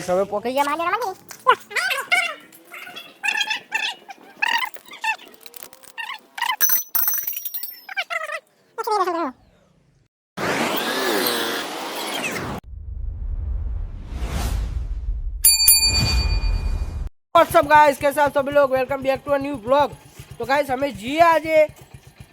હવે પોકી ગયા Ella manda la mano. What's up guys कैसे आप सभी लोग welcome back to a new blog તો ગાઈસ અમે જઈએ આજે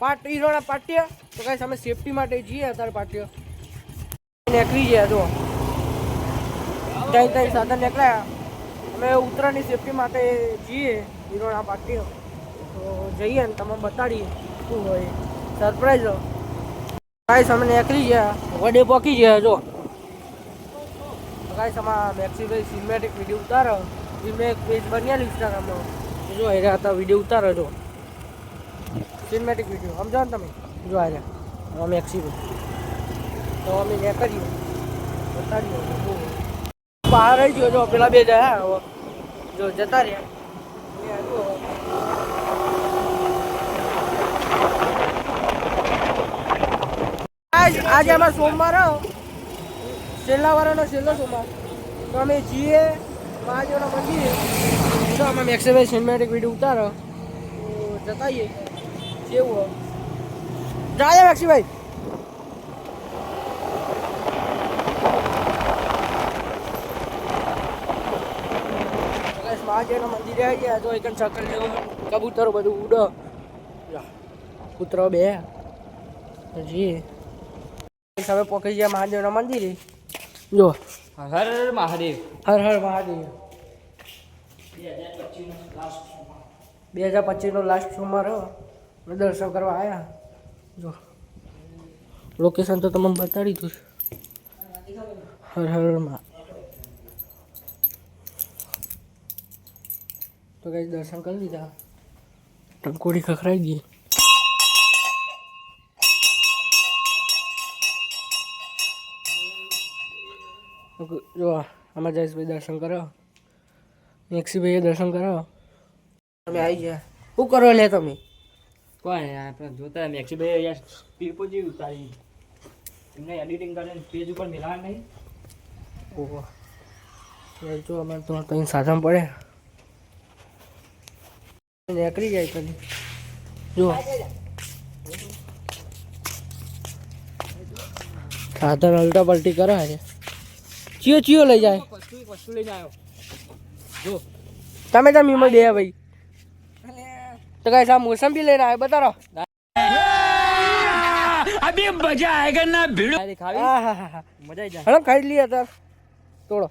પાટ ઈરોના પાટ્ય તો ગાઈસ અમે સેફટી માટે જઈએ અત્યારે પાટ્ય નીકળી ગયા જો ત્યાં ત્યાં સાધન નીકળ્યા. અમે ઉત્તરાયણની સેફટી માટે જઈએ હીરોના પાટ્ય તો જઈએ ને તમે બતાડીએ શું હોય. સરપ્રાઈઝ ગાઈસ અમે નીકળી ગયા. વડે પહોંચી ગયા, જો. ગાઈસ આમાં મેક્સીભાઈ સિનેમેટિક વીડિયો ઉતારો. એ મેં એક પેજ બન્યા ઇન્સ્ટાગ્રામમાં જો એ હતા વીડિયો ઉતારો, જો. સિનેમેટિક વીડિયો સમજો ને તમે? જો અમે મેક્સીભાઈ. તો અમે નીકળીએ. બતાડીએ. બહાર રહી ગયો જો પેલા બે જાય જો જતા રહ્યા. આજ અમાર સોમવાર. છેલ્લા વાળાનો છેલ્લો સોમવાર. તો અમે જઈએ મહાદેવના મંદિરે. તો અમે મેક્સિમાઇઝ સિનેમેટિક વીડિયો ઉતારો. જતા આવીએ. કેવું જાય મેક્સીભાઈ મહાદેવના મંદિરે આવી ગયા તો એક ચક્કર લેવો કબૂતરો બધું ઉડો. કૂતરો બે. પછી હવે પહોંચી ગયા મહાદેવના મંદિરે. જો હર હર મહાદેવ. હર હર મહાદેવ. બે હજાર પચીસનો લાસ્ટ સોમવાર દર્શન કરવા આવ્યા જો લોકેશન તો તમને બતાડી દઉં હર હર મા તો કઈ દર્શન કરી લીધા. ટંકોડી ખખરાઈ ગઈ. જો આમાં જયેશભાઈ દર્શન કરો. મેક્સીભાઈએ દર્શન કરો. તમે આવી ગયા. શું કરો લે તમે? કોઈ આપણે જોતા મેક્સીભાઈ યાર ક્લિપો જેવી ઉતારી એમને એડિટિંગ કરીને પેજ ઉપર મિલાવા નહીં. ઓહો. જો અમે તો કંઈ સાધન પડે નીકળી જાય કદી જો સાધન અલટા પલટી કરે છે ચિયો ચિયો લઈ જાય. વસ્તુ એક વસ્તુ લઈને આવ્યો જો તમે તમે એમાં દે ભાઈ. તો કઈ સા મોસંબી લઈને આવે બતાવો. અભી મજા આયેગા ના હા હા મજા આવી જાય. હલો ખાઈ લઈએ તાર તોડો.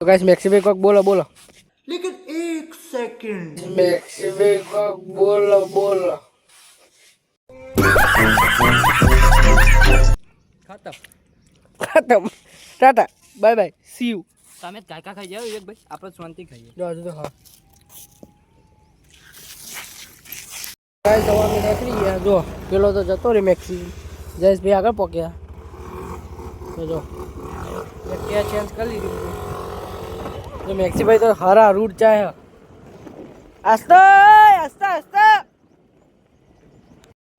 તો ગાઈસ મેક્સીભાઈ કોક બોલો બોલો. લેકિન એક સેકન્ડ મેક્સીભાઈ કોક બોલો બોલો ખતમ ખતમ tata bye bye see you તમે કાકા ખાઈ જાવ વિવેકભાઈ આપણે શાંતિ ખાઈએ જો હજુ તો હા ગાઈસ હવે અમે નીકળી ગયા જો પેલો તો જતો રે મેક્સી જયેશભાઈ આગળ પહોંચ્યા તો જો ત્યાં ચેન્જ કરી લીધું તો મેક્સીભાઈ તો હરા રૂટ જાય આસ્તા આસ્તા આસ્તા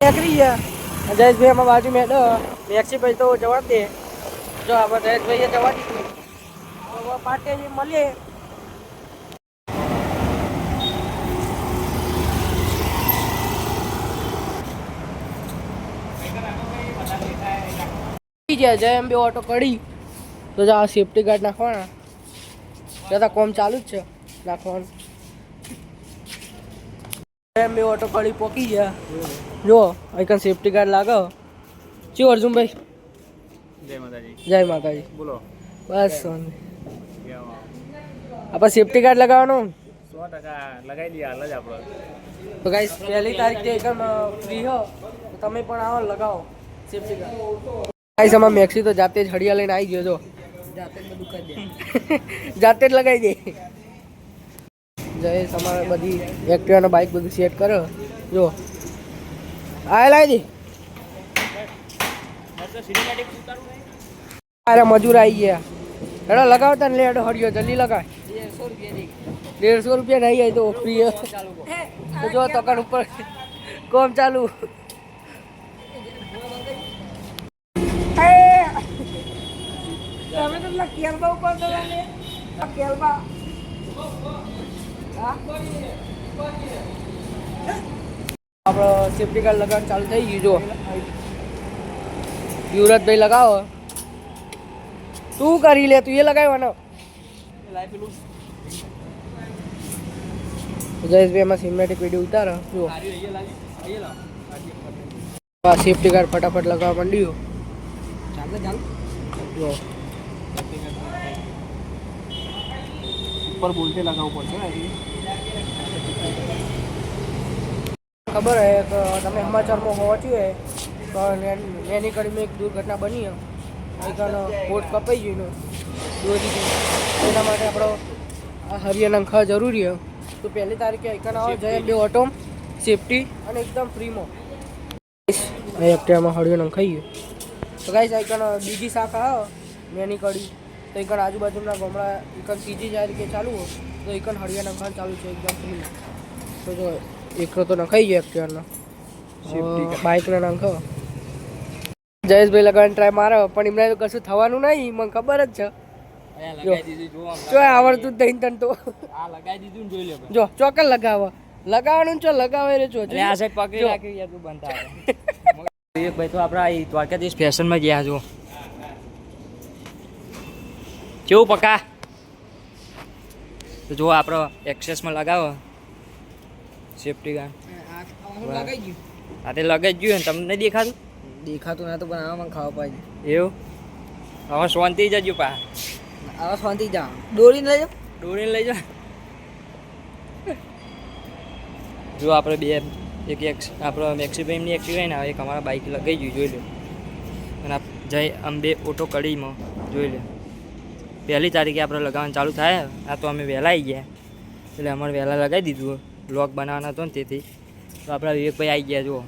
નીકળી ગયા જયેશભાઈ અમારા બાજુ મેડો મેક્સીભાઈ તો જવા દે જો આપણે જયેશભાઈએ જવા દીધું તો પાટે મળીએ જાય જય અંબે ઓટો કડી તો જા સેફટી ગાર્ડ નાખવાના જતા કોમ ચાલુ જ છે નાખવાનું. જય અંબે ઓટો કડી પોકી ગયા. જો અહીં સેફટી ગાર્ડ લાગો. ચી અર્જુનભાઈ? જય માતાજી. જય માતાજી. બોલો. બસ આપણે સેફટી ગાર્ડ લગાવવાનું? સો ટકા લગાવી દઈએ હાલ જ આપણે. તો ગાઈસ પહેલી તારીખ જે એકદમ ફ્રી હો. તમે પણ આવો લગાવો. સેફટી ગાર્ડ ગાઈસ આમાં મેક્સી તો જાતે જ હડિયા લઈને આવી ગયો જો. જાતે જ લગાવી દે. જય તમારે બધી એક્ટિવા બાઇક બધું સેટ કરો જો. આ લાવી દે. અરે મજૂર આવી ગયા. હેડો લગાવતા ને લે હેડો હળિયો જલ્દી લગાય. દેડસો રૂપિયા નહીં આવી તો ફ્રી જો તકડ ઉપર કોમ ચાલુ. પેલા કેરબા ઉપર કેરબા હા? આપણો સેફ્ટી કાર્ડ લગાવવાનું ચાલુ થઈ ગયું જો યુવરાજભાઈ લગાવો. તું કરી લે, તું એ લગાવ્યો ને જયેશભાઈ એમાં સિમેટિક વીડિયો ઉતારો, જુઓ. સેફ્ટી કાર્ડ ફટાફટ લગાવવા માંડ્યું. ચાલે ચાલ જુઓ. ઉપર બોલતે લગાવવું પડશે ખબર હે કે તમે સમાચારમાં પહોંચ્યું હે તો એની કડીમાં એક દુર્ઘટના બની અહીંકાનો કોટ કપાઈ ગયું દોરી એના માટે આપણો હરિયાણા ખા જરૂરી હે તો પહેલી તારીખે અહીંકાનો આવે જય બે ઓટો સેફટી અને એકદમ ફ્રીમાં એકટામાં હરિયાણા ખાઈ ગયું. તો ગાઈસ અહીંકાનો બીજી શાખા આવે મેની કડી તો એક આજુબાજુના ગામડા એકન સીજી જાય કે ચાલુ હોય તો એક હરિયાણા ખાન ચાલુ છે એકદમ ફ્રી તો જો એકરો તો નખાઈ ગયો એકટાનો બાઇકને નાખો. જયેશભાઈ લગાવવાની ટ્રાય મારો પણ એમને તો કશું થવાનું નહીં મને ખબર જ છે. જો આવડતું જ નહીં તને તો. જો ચોક્કસ લગાવો. લગાવવાનું ચો લગાવે રે જો આ સાઈડ પકડી રાખ્યું યાર તું બનતા એક ભાઈ તો આપણા દ્વારકાધીશ ફેશનમાં ગયા છો કેવું પકા? તો જો આપણો એક્સેસમાં લગાવો. સેફટી ગાર્ડ આ તે લગાઈ ગયું ને તમને દેખાતું? દેખાતું ના તો પણ આમાં ખાવા પાઈ એવું? હવે શાંતિ જજો પા. હવે શાંતિ જા દોરીને લઈ જાઓ. દોરીને લઈ જાઓ. જો આપણે બે એક એક આપણો મેક્સીભાઈની એક્ટિવા ને એક અમારા બાઇક લગાઈ ગયું જોઈ લો અને આપ જય અંબે ઓટો કડીમાં જોઈ લો પહેલી તારીખે આપણે લગાવવાનું ચાલુ થાય આ તો અમે વહેલા આવી ગયા. એટલે અમારે વહેલા લગાવી દીધું બ્લોગ બનાવવાનો હતો ને તેથી. તો આપણા વિવેકભાઈ આવી ગયા જુઓ.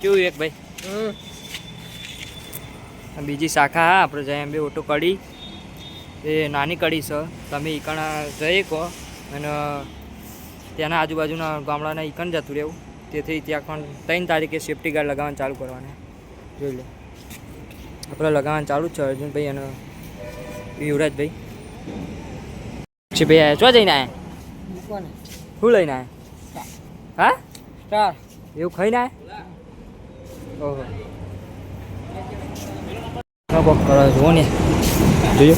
કેવું વિવેકભાઈ? બીજી શાખા હા આપણે જઈએ બે ઓટો કડી. એ નાની કડી છે. તમે ઈકણ જઈ કહો. અને ત્યાંના આજુબાજુના ગામડાના ઈકણ જતું રહેવું. તેથી ત્યાં પણ ત્રણ તારીખે સેફ્ટી ગાર્ડ લગાવવાનું ચાલુ કરવાના. જોઈ લે. આપણે લગાવવાનું ચાલુ જ છે અર્જુનભાઈ અને યુવરાજભાઈ. છે ભાઈ ચો જઈને કોને શું લઈને આવ્યા હા? સ્ટાર. એવું ખાઈને આવ્યા ઓહો. કોક કરો જુઓ ને. જોજો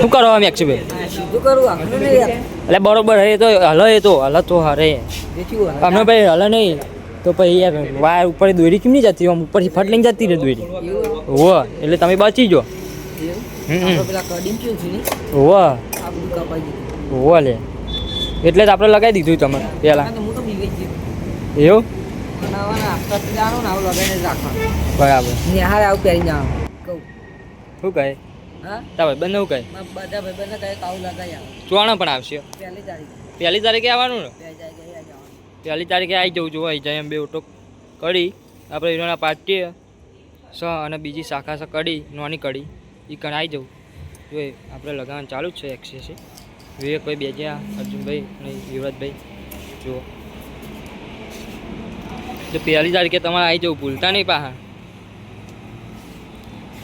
શું કરો ભાઈ શું યાર. એટલે બરોબર હે તો હલ એ તો હલો તો હરે. વેચ્યું ભાઈ હલો નહીં. તો પછી યાર વાયર ઉપર દોરી કેમ નહીં જતી? આમ ઉપરથી ફટ લઈને જતી રહે દોરી. એવું? એટલે તમે બચી જો પેલા કડીમ કેવું છે હોવ આ બધું કપાઈ દીધું હોવ લે. એટલે જ આપણે લગાવી દીધું તમે પહેલાં હું તો એવું? આવું લગાવીને જ રાખવાનું. બરાબર. નિહાળ આવું પહેરી જવાનું કહું. શું કહે? હા? તારે બંને શું કહે? બધા ભાઈબંધને કહે કે આવું લગાવી ચોણા પણ આવશે. પહેલી તારીખે. પહેલી તારીખે આવવાનું ને? પહેલી તારીખે આવી જવું જોવા જાય એમ બે ઓટો કડી આપણે હીરોના સ અને બીજી શાખા સ કડી નોની કડી એ કણ આવી જવું. જોઈએ આપણે લગાવવાનું ચાલુ જ છે એક્સેસી વિવેકભાઈ બેજ્યા અર્જુનભાઈ અને યુવરાજભાઈ. જુઓ. જો પહેલી તારીખે તમારે આવી જવું ભૂલતા નહીં પાહા.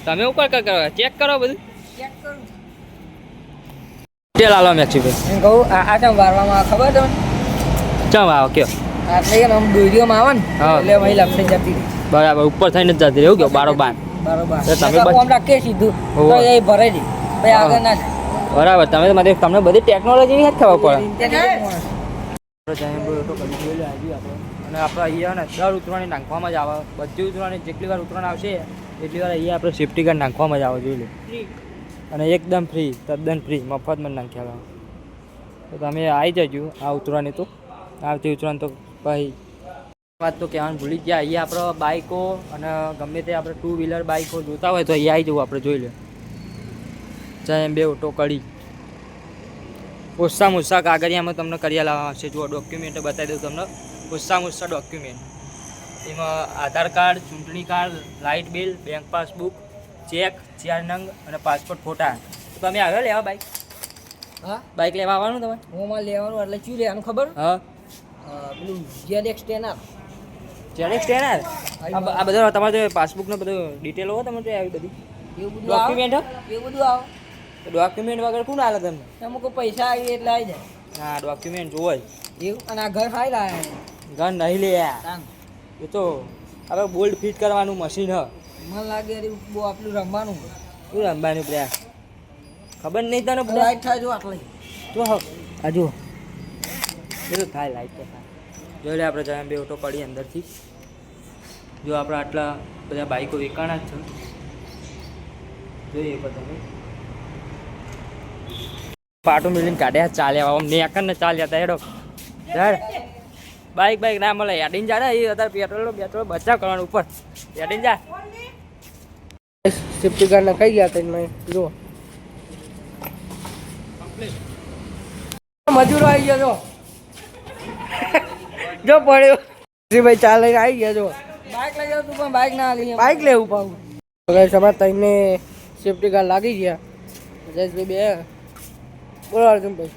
તમે ઉપર કર ચેક કરો બધું. ચેક કરું. તેલ આલો મેક્સીભાઈ એમ કહું આ ચમ વારવામાં ખબર તમને? ચાલ આવો કયો? આટલે કે આમ દોરીઓમાં આવે ને એટલે વહી લપસી જતી બરાબર ઉપર થઈને જ જતી રહેવું બારો બારોબાર બરોબર. તમે આમ રાખીએ સીધું. તો એ ભરાઈ દે પછી આગળ ના બરાબર. તમે તમારે તમને બધી ટેકનોલોજીની જ ખબર પડે. અને આપણે અહીંયા ને દર ઉતરાણી નાખવામાં જ આવે. બધી ઉતરાણી જેટલી વાર ઉતરાણ આવશે એટલી વાર અહીંયા આપણે સેફ્ટી ગાર્ડ નાખવામાં જ આવે જોઈ લે. અને એકદમ ફ્રી તદ્દન ફ્રી મફતમાં નાખ્યા આવે તો તમે આવી જજો આ ઉતરાણી તો. આવતી ઉતરાણ તો ભાઈ વાત તો કહેવાનું ભૂલી ગયા. અહીંયા આપણે બાઇકો અને ગમે તે આપણે ટુ વ્હીલર બાઇકો જોતા હોય તો અહીંયા આવી જવું આપણે જોઈ લે. ચાહે એમ બે ઓટો કરી. ઓછા મુસ્સા કાગળિયામાં તમને કરી લાવવા છે. જુઓ ડોક્યુમેન્ટ બતાવી દઉં તમને. ઓછા મુસ્સા ડોક્યુમેન્ટ એમાં આધાર કાર્ડ ચૂંટણી card light bill bank passbook cheque ચાર નંગ અને પાસપોર્ટ ફોટા તો તમે આવ્યો લેવા બાઇક હા? બાઇક લેવા આવવાનું તમે હું મારે લેવાનું એટલે શું લેવાનું ખબર? હા. પેલું જેડ એક્સ ટેન આર જ્યારે સ્ટેન્ડ આ? બધા તમારે પાસબુકનો બધો ડિટેલ હોય તમારે આવી બધી. એવું બધું ડોક્યુમેન્ટ એવું બધું આવે. ડોક્યુમેન્ટ વગર કોણ આલે તમને? અમુક પૈસા આવી એટલે આવી જાય. હા ડોક્યુમેન્ટ જોવો એવું? અને આ ઘર ખાઈ લાયા ઘર નહીં લે એ તો આપણે બોલ્ટ ફિટ કરવાનું મશીન હ. મને લાગે અરે બહુ આપણું રમવાનું શું રમવાનું પ્યા ખબર નહીં તને લાઈટ થાય જો આટલી. તો હા જો એ તો થાય લાઈટ તો થાય. જોઈ લે આપણે જાય બે ઓટો પડી અંદરથી. જો આપણે આટલા બધા બાઈકો વેકાણા જ છે. જોઈએ તમે. પાટો મિલીને કાઢ્યા, ચાલ્યા આમ નેકર ને ચાલ્યા હતા હેડો. બાઈક બાઈક, ના મળે. યાડીને જા ને, એ અત્યારે પેટ્રોલ પેટ્રોલ બચાવ કરવાનું ઉપર. યાડીને જા. સેફ્ટી ગાર્ડ નખાઈ ગયા હતા એમાં. જો મજૂરો આવી ગયા જો જો પડ્યો ભાઈ ચાલે લઈને આવી ગયા જો. બાઇક લઈ જાવ તું પણ બાઇક ના લઈ બાઇક લેવું પાવું હવે તમારે તઈને સેફ્ટી ગાર્ડ લાગી ગયા. જયેશભાઈ બે. બોલો અર્જુનભાઈ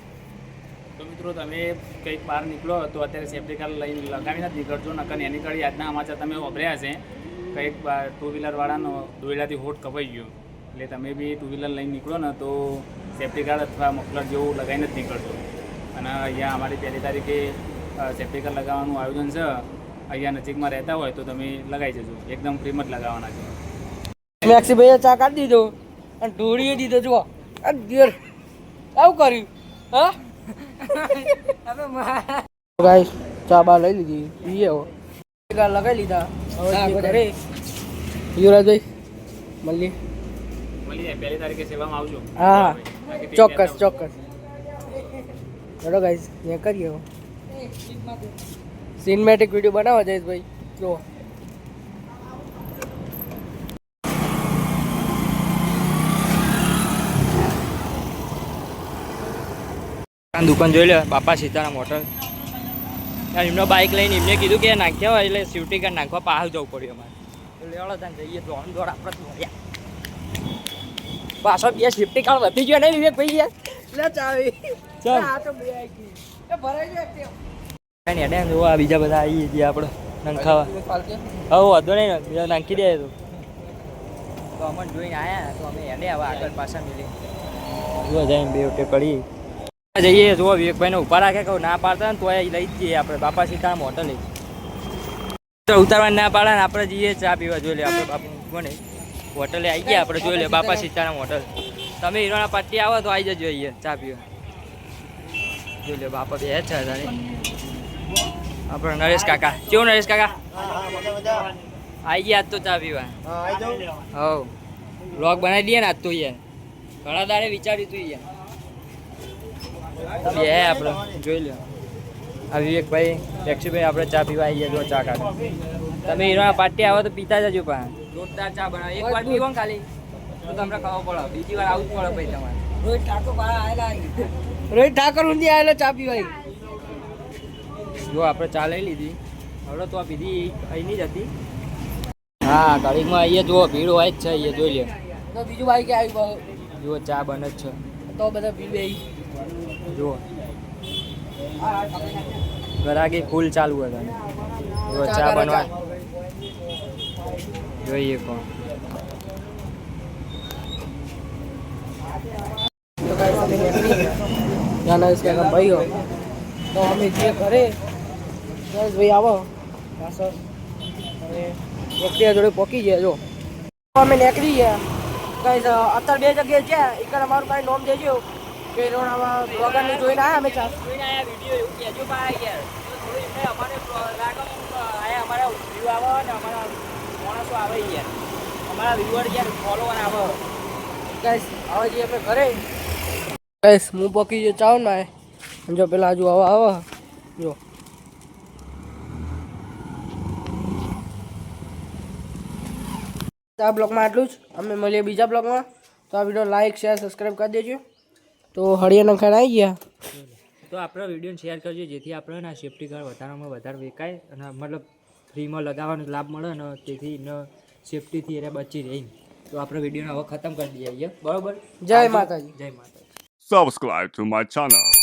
તો મિત્રો તમે કંઈક બહાર નીકળો તો અત્યારે સેફ્ટી કાર લઈને લગાવી નથી નીકળજો નકર એની કડી આજના સમાચાર તમે વાપર્યા છે. કંઈક ટુ વ્હીલરવાળાનો દોયડાથી હોટ કપાઈ ગયો. એટલે તમે બી ટુ વ્હીલર લઈને નીકળો ને તો સેફ્ટી કાર્ડ અથવા મફલર જેવું લગાવીને જ નીકળજો અને અહીંયા અમારી પહેલી તારીખે સેફ્ટી લગાવવાનું આયોજન છે. અહીંયા નજીકમાં રહેતા હોય તો તમે લગાવી જજો. એકદમ ફ્રીમાં જ લગાવવાના છે. મેક્સી ભાઈએ ચા કાઢી દીધો અને ઢોળીએ દીધો જુઓ. આવું કર્યું. હા? ગાઈસ ચા બા લઈ લીધી. પીએ હવે. ટીકા લગાવી લીધા. હવે હા. ઘરે યુવરાજભાઈ મળીએ. મળીએ. પહેલી તારીખે સેવામાં આવજો. હા હા. ચોક્કસ ચોક્કસ. ચલો ગાઈસ મેં કરીએ હવે સિનેમેટિક વીડિયો બનાવો જયેશભાઈ. જો આ દુકાન જોઈ લે બાપા સીતારામ હોટલ. એમનો બાઇક લઈને એમને કીધું કે નાખ્યા હોય એટલે સેફ્ટી કાર્ડ નાખવા પાહલ જવું પડ્યું અમારે. લેવડો ત્યાં જઈએ દોડ દોડ આપણે મળ્યા પાછળ બે સેફ્ટી કાર્ડ વધી ગયો નહીં વિવેક ભાઈ યાર. લે ચાવી. ચાલ. આ તો બે આવી ગઈ. ભરાઈ ગયો. કાંઈ અડે અડે આ બીજા બધા આવી ગયા આપણે નંખાવા. હવે વાંધો નહીં બીજા નાખી દે તો. તો અમને જોઈને આયા તો અમે અડે હવે આગળ પાછા મિલી જો જઈને બે વખતે પડી. જઈએ જો વિવેકભાઈને ઊભા રાખે કહું ના પાડતા ને તો એ લઈ જઈએ આપણે બાપા સીતારામ હોટલે. તો ઉતારવા ના પાડે ને આપણે જઈએ ચા પીવા જોઈ લે આપણે બાપુ કોને હોટલે આવી ગયા આપણે જોઈ લે બાપા સીતારામ હોટલ. તમે હીરોના પાટી આવો તો આવી જજો અહીંયા ચા પીવા. જોઈ લે બાપા બે છે આપણે નરેશ કાકા. કેવું નરેશ કાકા? આવી ગયા આજ તો ચા પીવા. હવ. બ્લોગ બનાવી દઈએ ને આજ તો યાર. ઘણા દાડે વિચાર્યું તું યાર. બે આપણે જોઈ લો આ વિવેકભાઈ ટેક્સીભાઈ આપણે ચા પીવા આવી ગયા જો ચા કાઢો તમે હીરોના પાર્ટી આવો તો પીતા જજો પા જોરદાર ચા બનાવો. એક વાર પીવો ખાલી. તો તમને ખબર પડે. બીજી વાર આવું જ પડે ભાઈ તમારે. રોહિત ઠાકોર રોહિત ઠાકોર ઊંધી આવેલો ચા પીવાય જો આપણે ચા લઈ લીધી. હવે તો આ બીજી અહીંની જ હતી. હા ઘડીકમાં અહીંયા જુઓ ભીડ હોય જ છે અહીંયા જોઈ લે તો બીજું ભાઈ કે આવી ગયું. જુઓ ચા બને જ છે. તો બધા પી બે જુઓ. ગરાગી ફૂલ ચાલુ હતા જો ચા બનવા. જોઈએ કોણ. નરેશ ભાઈઓ. તો અમે જે ઘરે નરેશભાઈ આવો. પાછળ હવે એકબીજા જોડે પોકી ગયા જો. અમે નીકળી ગયા. કઈ અત્યારે બે જગ્યાએ છે એક અમારું કાંઈ નોમ દેજો. કે રોણામાં વગરની જોઈને આવ્યા અમે ચા જોઈને આયા વીડિયો એવું કહેજો પા યાર અમારે આયા અમારા વ્યૂ આવે ને અમારા માણસો આવે યાર અમારા વ્યૂઅર યાર ફોલોવર આવે. ગાઈસ આવા જઈએ આપણે ઘરે. ગાઈસ હું પોકી જો ચાવ ના જો પેલા હજુ આવા આવા. જો. તો આ બ્લોગમાં આટલું જ. અમે મળીએ બીજા બ્લોગમાં. તો આ વીડિયો લાઈક શેર સબસ્ક્રાઈબ કરી દેજો. તો હળિયા નખાને આવી ગયા? તો આપણે વિડીયોને શેર કરજો જેથી આપણે ના સેફ્ટી કાર્ડ વધારામાં વધારે વેકાય અને મતલબ ફ્રીમાં લગાવવાનો લાભ મળે અને તેથી ન સેફટીથી એને બચી રહી તો આપણે વિડીયોને હવે ખતમ કરી દઈએ. બરોબર? જય માતાજી. જય માતાજી. Subscribe to my channel.